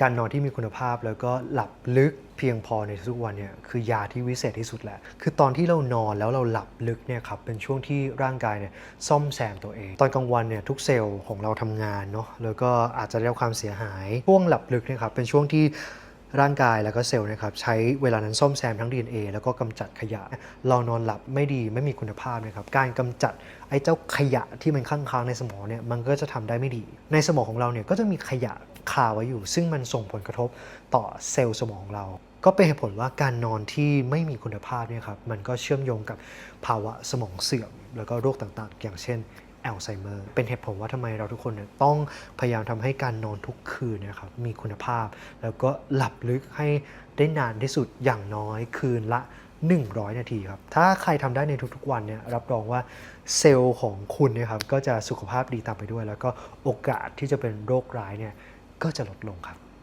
การนอนที่มีคุณภาพแล้วก็หลับลึกเพียงพอในทุกวันเนี่ยคือยาที่วิเศษที่สุดแหละ คือตอนที่เรานอนแล้วเราหลับลึกเนี่ยครับเป็นช่วงที่ร่างกายเนี่ยซ่อมแซมตัวเอง ตอนกลางวันเนี่ยทุกเซลล์ของเราทำงานเนาะแล้วก็อาจจะได้รับความเสียหายช่วงหลับลึกเนี่ยครับเป็นช่วงที่ ร่างกายแล้วก็เซลล์นะครับใช้เวลานั้นซ่อมแซมทั้ง DNA แล้วก็กำจัดขยะ เรานอนหลับไม่ดีไม่มีคุณภาพนะครับการกำจัดไอ้เจ้าขยะที่มันค้างๆในสมองเนี่ยมันก็จะทำได้ไม่ดี ในสมองของเราเนี่ยก็จะมีขยะคาไว้อยู่ ซึ่งมันส่งผลกระทบต่อเซลล์สมองของเรา ก็เป็นเหตุผลว่าการนอนที่ไม่มีคุณภาพเนี่ยครับมันก็เชื่อมโยงกับภาวะสมองเสื่อม แล้วก็โรคต่างๆ อย่างเช่น อัลไซเมอร์เป็นเหตุผลว่าทำไมเราทุกคนเนี่ยต้องพยายามทำให้การนอนทุกคืนนะครับมีคุณภาพ แล้วก็หลับลึกให้ได้นานที่สุดอย่างน้อยคืนละ 100 นาทีครับ ถ้าใครทำได้ในทุกๆวันเนี่ยรับรองว่าเซลล์ของคุณนะครับก็จะสุขภาพดีตามไปด้วย แล้วก็โอกาสที่จะเป็นโรคร้ายเนี่ยก็จะลดลงครับ